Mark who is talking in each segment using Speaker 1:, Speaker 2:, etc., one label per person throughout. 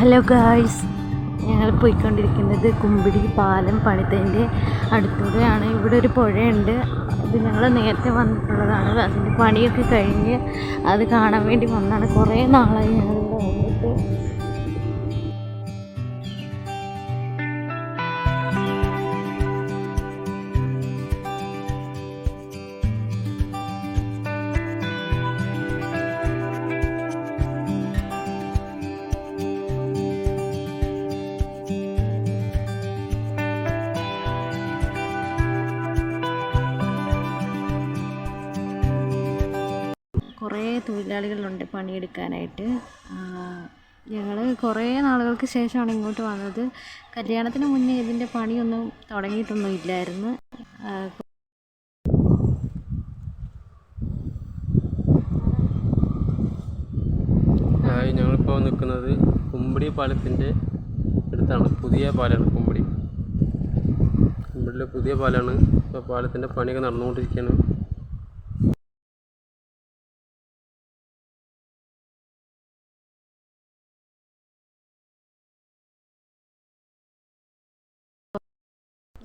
Speaker 1: Hello guys ഞങ്ങൾ പോയിക്കൊണ്ടിരിക്കുന്നത് കുമ്പിടി പാലം പണിതതിന്റെ അടുത്തൂടെയാണ് ഇവിടെ ഒരു പുഴയുണ്ട്. അത് ഞങ്ങൾ നേരത്തെ വന്നിട്ടുള്ളതാണ്. അതിന്റെ പണിയൊക്കെ കഴിഞ്ഞ് അത് കാണാൻ വേണ്ടി വന്നാണ് കുറേ നാളായി ഞങ്ങളിവിടെ തൊഴിലാളികളുണ്ട് പണിയെടുക്കാനായിട്ട്. ഞങ്ങൾ കുറേ നാളുകൾക്ക് ശേഷമാണ് ഇങ്ങോട്ട് വന്നത്. കല്യാണത്തിന് മുന്നേ ഇതിന്റെ പണിയൊന്നും തുടങ്ങിയിട്ടൊന്നും ഇല്ലായിരുന്നു.
Speaker 2: ഞങ്ങളിപ്പോൾ നിൽക്കുന്നത് കുമ്പടി പാലത്തിന്റെ അടുത്താണ്. പുതിയ പാലാണ് കുമ്പടി. കുമ്പടിയിലെ പുതിയ പാലാണ് ഇപ്പോൾ പാലത്തിന്റെ പണിയൊക്കെ നടന്നുകൊണ്ടിരിക്കുകയാണ്.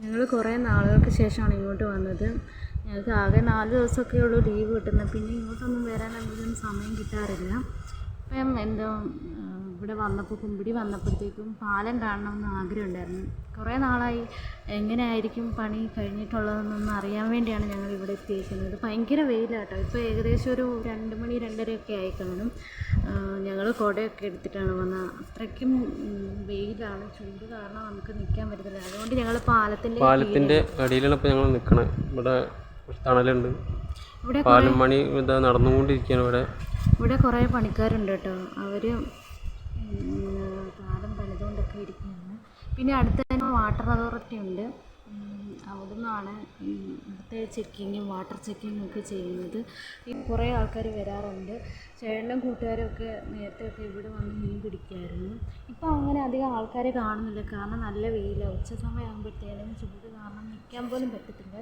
Speaker 1: ഞങ്ങൾ കുറേ നാളുകൾക്ക് ശേഷമാണ് ഇങ്ങോട്ട് വന്നത്. ഞങ്ങൾക്ക് ആകെ നാല് ദിവസമൊക്കെ ഉള്ളൂ ലീവ് കിട്ടുന്നത്. പിന്നെ ഇങ്ങോട്ടൊന്നും വരാൻ സമയം കിട്ടാറില്ല. ഇപ്പം എന്തോ ഇവിടെ വന്നപ്പോൾ കുമ്പിടി വന്നപ്പോഴത്തേക്കും പാലം കാണണമെന്ന് ആഗ്രഹമുണ്ടായിരുന്നു. കുറേ നാളായി. എങ്ങനെയായിരിക്കും പണി കഴിഞ്ഞിട്ടുള്ളതെന്നൊന്ന് അറിയാൻ വേണ്ടിയാണ് ഞങ്ങൾ ഇവിടെ എത്തിയിരിക്കുന്നത്. ഭയങ്കര വെയിലാട്ടോ ഇപ്പോൾ ഏകദേശം ഒരു രണ്ട് മണി രണ്ടരയൊക്കെ ആയി കാണും ഞങ്ങൾ കുടയൊക്കെ എടുത്തിട്ടാണ് വന്നത്. അത്രയ്ക്കും വെയിലാണ്. ചൂട് കാരണം നമുക്ക് നിൽക്കാൻ പറ്റത്തില്ല. അതുകൊണ്ട് ഞങ്ങൾ പാലത്തിന്റെ
Speaker 2: പാലത്തിന്റെ അടിയിലാണ് ഇപ്പോൾ ഞങ്ങൾ നിൽക്കണത്. ഇവിടെ തണലുണ്ട്.
Speaker 1: ഇവിടെ
Speaker 2: പാലം പണി ഇതാ നടന്നുകൊണ്ടിരിക്കുകയാണ് ഇവിടെ.
Speaker 1: ഇവിടെ കുറേ പണിക്കാരുണ്ട് കേട്ടോ. അവർ പാലം പലതുകൊണ്ടൊക്കെ ഇരിക്കുകയാണ്. പിന്നെ അടുത്ത് തന്നെ വാട്ടർ അതോറിറ്റി ഉണ്ട്. അവിടെ നിന്നാണ് ഇവിടുത്തെ ചെക്കിങ്ങും വാട്ടർ ചെക്കിങ്ങും ഒക്കെ ചെയ്യുന്നത്. ഈ കുറേ ആൾക്കാർ വരാറുണ്ട്. ചേട്ടനും കൂട്ടുകാരൊക്കെ നേരത്തെ ഒക്കെ ഇവിടെ വന്ന് മീൻ പിടിക്കുമായിരുന്നു ഇപ്പോൾ അങ്ങനെ അധികം ആൾക്കാരെ കാണുന്നില്ല. കാരണം നല്ല വെയിലാണ് ഉച്ച സമയമാകുമ്പോഴത്തേനും ചൂട് കാരണം നിൽക്കാൻ പോലും പറ്റത്തില്ല.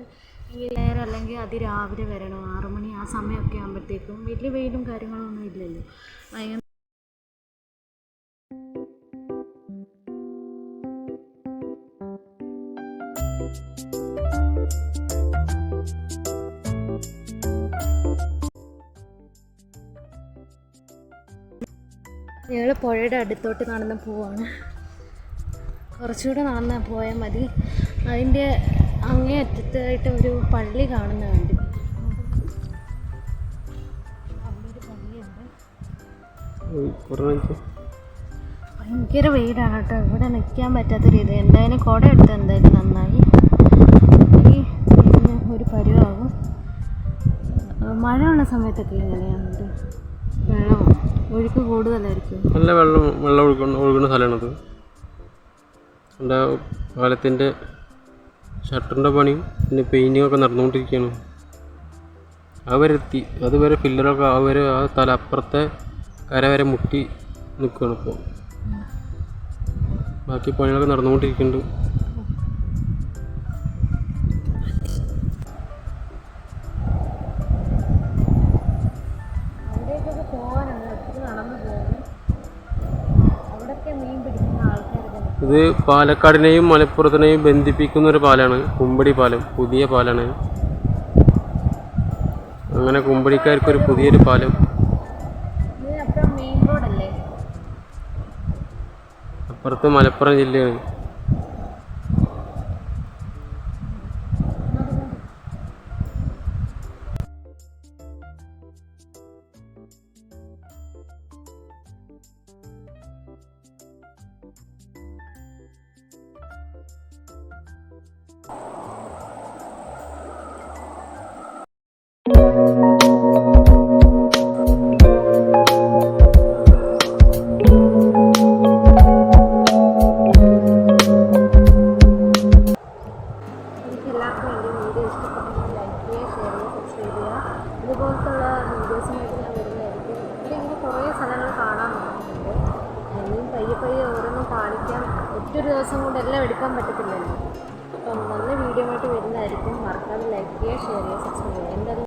Speaker 1: ഈ നേരം അല്ലെങ്കിൽ അതിരാവിലെ വരണം. ആറു മണി ആ സമയമൊക്കെ ആകുമ്പോഴത്തേക്കും വലിയ വെയിലും കാര്യങ്ങളൊന്നും ഇല്ലല്ലോ. ഭയങ്കര ഞങ്ങൾ പുഴയുടെ അടുത്തോട്ട് നടന്ന് പോവാണ്. കുറച്ചുകൂടെ നടന്ന് പോയാൽ മതി. അതിന്റെ അങ്ങേ അറ്റത്തായിട്ട് ഒരു പള്ളി കാണുന്നുണ്ട്
Speaker 2: കണ്ടു.
Speaker 1: ഭയങ്കര വെയിലാണ് കേട്ടോ ഇവിടെ നിൽക്കാൻ പറ്റാത്ത രീതി എന്തായാലും കുട എടുത്ത് എന്തായാലും നന്നായി. ഈ ഇതിന് ഒരു പരുവാകും. മഴയുള്ള സമയത്തൊക്കെ ഇങ്ങനെയാണ് വെള്ളം ഒഴുക്ക് കൂടുതലായിരിക്കും.
Speaker 2: നല്ല വെള്ളം വെള്ളം ഒഴുകുന്ന ഒഴുകുന്ന സ്ഥലമാണത് എന്റെ പാലത്തിന്റെ ഷട്ടറിന്റെ പണിയും പിന്നെ പെയിന്റിങ് ഒക്കെ നടന്നുകൊണ്ടിരിക്കുകയാണ്. അതുവരെ എത്തി. അതുവരെ ഫില്ലറൊക്കെ അതുവരെ ആ തല അപ്പുറത്തെ കര വരെ മുട്ടി നിൽക്കുകയാണ് ഇപ്പോൾ. ബാക്കി പണികളൊക്കെ നടന്നുകൊണ്ടിരിക്കുന്നുണ്ട്. ഇത് പാലക്കാടിനെയും മലപ്പുറത്തിനെയും ബന്ധിപ്പിക്കുന്ന ഒരു പാലമാണ് കുമ്പടി പാലം പുതിയ പാലാണ്. അങ്ങനെ കുമ്പടിക്കാർക്കൊരു പുതിയൊരു പാലം. അപ്പുറത്ത് മലപ്പുറം ജില്ലയാണ്.
Speaker 1: പയ്യെ പയ്യെ ഓരോന്നും കാണിക്കാൻ ഒറ്റൊരു ദിവസം കൊണ്ട് എല്ലാം എടുക്കാൻ പറ്റത്തില്ലല്ലോ. അപ്പം നല്ല വീഡിയോ ആയിട്ട് വരുന്നതായിരിക്കും. മറക്കാതെ ലൈക്ക് ചെയ്യുക ഷെയർ ചെയ്യുക സബ്സ്ക്രൈബ് ചെയ്യുക. അത്